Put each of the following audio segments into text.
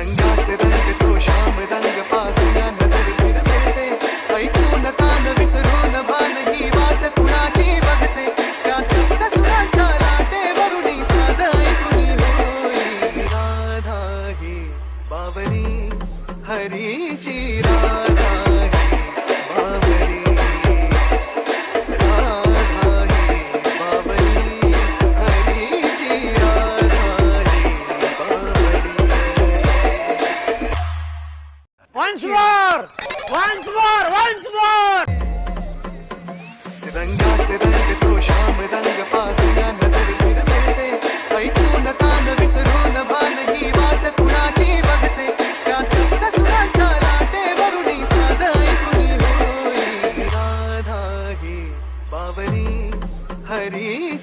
रंगात रंग तो श्याम रंग पाहूया नजर फिरते ऐकून कान विसरून भान ही वाट कुणाची बघते त्या सप्त सुरांच्या लाटेवरुनी साध ऐकून होई। राधा ही हरीची राधा। अशा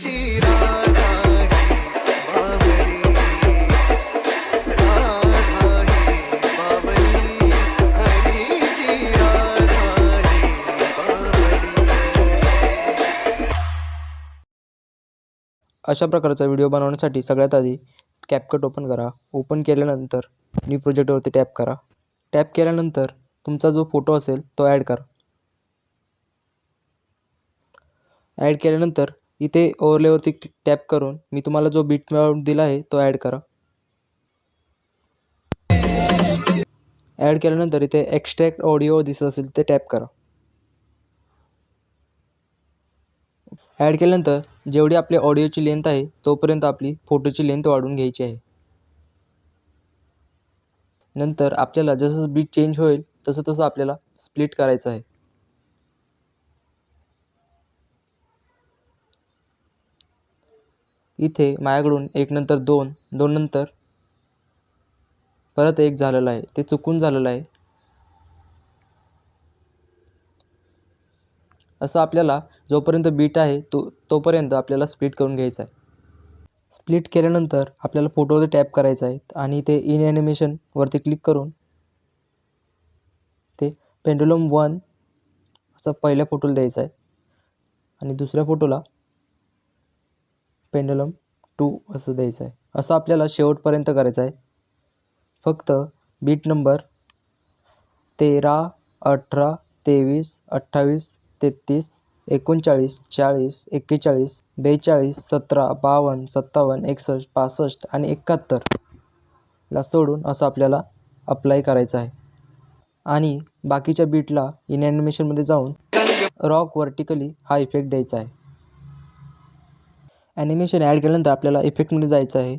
प्रकारचा व्हिडिओ बनवण्यासाठी सगळ्यात आधी कॅपकट ओपन करा. ओपन केल्यानंतर न्यू प्रोजेक्टवरती टॅप करा. टॅप केल्यानंतर तुमचा जो फोटो असेल तो ॲड करा. ॲड केल्यानंतर इथे ओवरलेवरती टॅप करून मी तुम्हाला जो बीट दिला आहे तो ॲड करा. ॲड केल्यानंतर इथे एक्स्ट्रॅक्ट ऑडिओ दिसत असेल ते टॅप करा. ॲड केल्यानंतर जेवढी आपली ऑडिओची लेंथ आहे तोपर्यंत आपली फोटोची लेंथ वाढवून घ्यायची आहे. नंतर आपल्याला जसं बीट चेंज होईल तसं तसं आपल्याला स्प्लिट करायचं आहे. इथे माझ्याकडून एक नंतर दोन दोन नंतर परत एक झालेलं आहे. ते चुकून झालेलं आहे. असं आपल्याला जोपर्यंत बीट आहे तो तोपर्यंत आपल्याला स्प्लिट करून घ्यायचं आहे. स्प्लिट केल्यानंतर आपल्याला फोटोवरती टॅप करायचं आहे आणि ते इन ॲनिमेशनवरती क्लिक करून ते पेंडुलम वन असं पहिल्या फोटोला द्यायचं आहे. आणि दुसऱ्या फोटोला पेंडलम टू असं द्यायचं आहे. असं आपल्याला शेवटपर्यंत करायचं आहे. फक्त बीट नंबर तेरा अठरा तेवीस अठ्ठावीस तेहतीस एकोणचाळीस चाळीस एक्केचाळीस बेचाळीस सतरा बावन्न सत्तावन्न एकसष्ट पासष्ट आणि एकाहत्तर ला सोडून असं आपल्याला अप्लाय करायचं आहे. आणि बाकीच्या बीटला इन ॲनिमेशनमध्ये जाऊन रॉक वर्टिकली हा इफेक्ट द्यायचा आहे. ॲनिमेशन ॲड केल्यानंतर आपल्याला इफेक्टमध्ये जायचं आहे.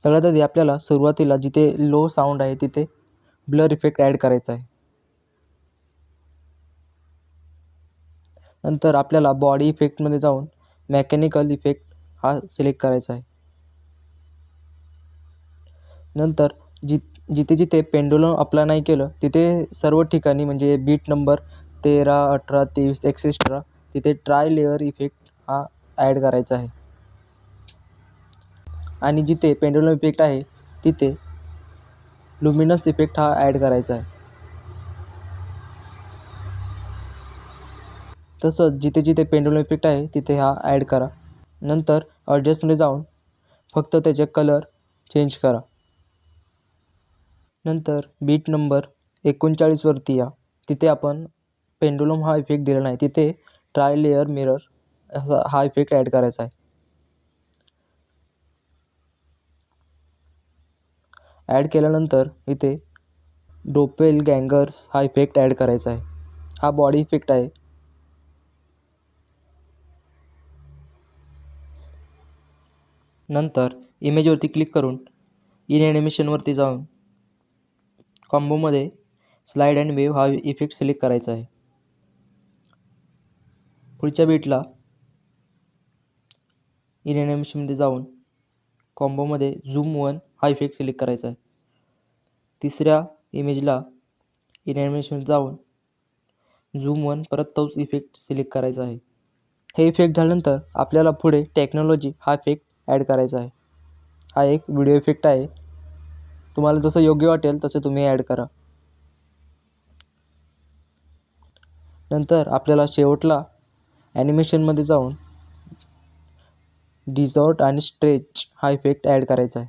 सगळ्यात आधी आपल्याला सुरुवातीला जिथे लो साऊंड आहे तिथे ब्लर इफेक्ट ॲड करायचा आहे. नंतर आपल्याला बॉडी इफेक्टमध्ये जाऊन मेकॅनिकल इफेक्ट हा सिलेक्ट करायचा आहे. नंतर जि जिथे जिथे पेंडुलम अप्लाय नाही केलं तिथे सर्व ठिकाणी म्हणजे बीट नंबर तेरा अठरा तेवीस एक्सेस्ट्रा तिथे ट्राय लेअर इफेक्ट हा ॲड करायचा आहे. आणि जिथे पेंडुलम इफेक्ट आहे तिथे लुमिनस इफेक्ट हा ॲड करायचा आहे. तसंच जिथे जिथे पेंडुलम इफेक्ट आहे तिथे हा ॲड करा. नंतर ॲडजस्टमध्ये जाऊन फक्त त्याचे कलर चेंज करा. नंतर बीट नंबर एकोणचाळीसवरती या. तिथे आपण पेंडुलम हा इफेक्ट दिला नाही. तिथे ट्राय लेअर मिरर असा हा इफेक्ट ॲड करायचा आहे. ॲड केल्यानंतर इथे डोपेल गँगर्स हा इफेक्ट ॲड करायचा आहे. हा बॉडी इफेक्ट आहे. नंतर इमेजवरती क्लिक करून इन ॲनिमेशनवरती जाऊन कॉम्बोमध्ये स्लाईड अँड वेव्ह हा इफेक्ट सिलेक्ट करायचा आहे. पुढच्या बीटला इन ॲनिमेशनमध्ये जाऊन कॉम्बोमध्ये झूम वन हा इफेक्ट सिलेक्ट करायचा आहे. तिसऱ्या इमेजला इन ॲनिमेशन जाऊन झूम वन परत तोच इफेक्ट सिलेक्ट करायचा आहे. हे इफेक्ट झाल्यानंतर आपल्याला पुढे टेक्नॉलॉजी हा इफेक्ट ॲड करायचा आहे. हा एक व्हिडिओ इफेक्ट आहे. तुम्हाला जसं योग्य वाटेल तसं तुम्ही ॲड करा. नंतर आपल्याला शेवटला ॲनिमेशनमध्ये जाऊन डिझॉर्ट आणि स्ट्रेच हा इफेक्ट ॲड करायचा आहे.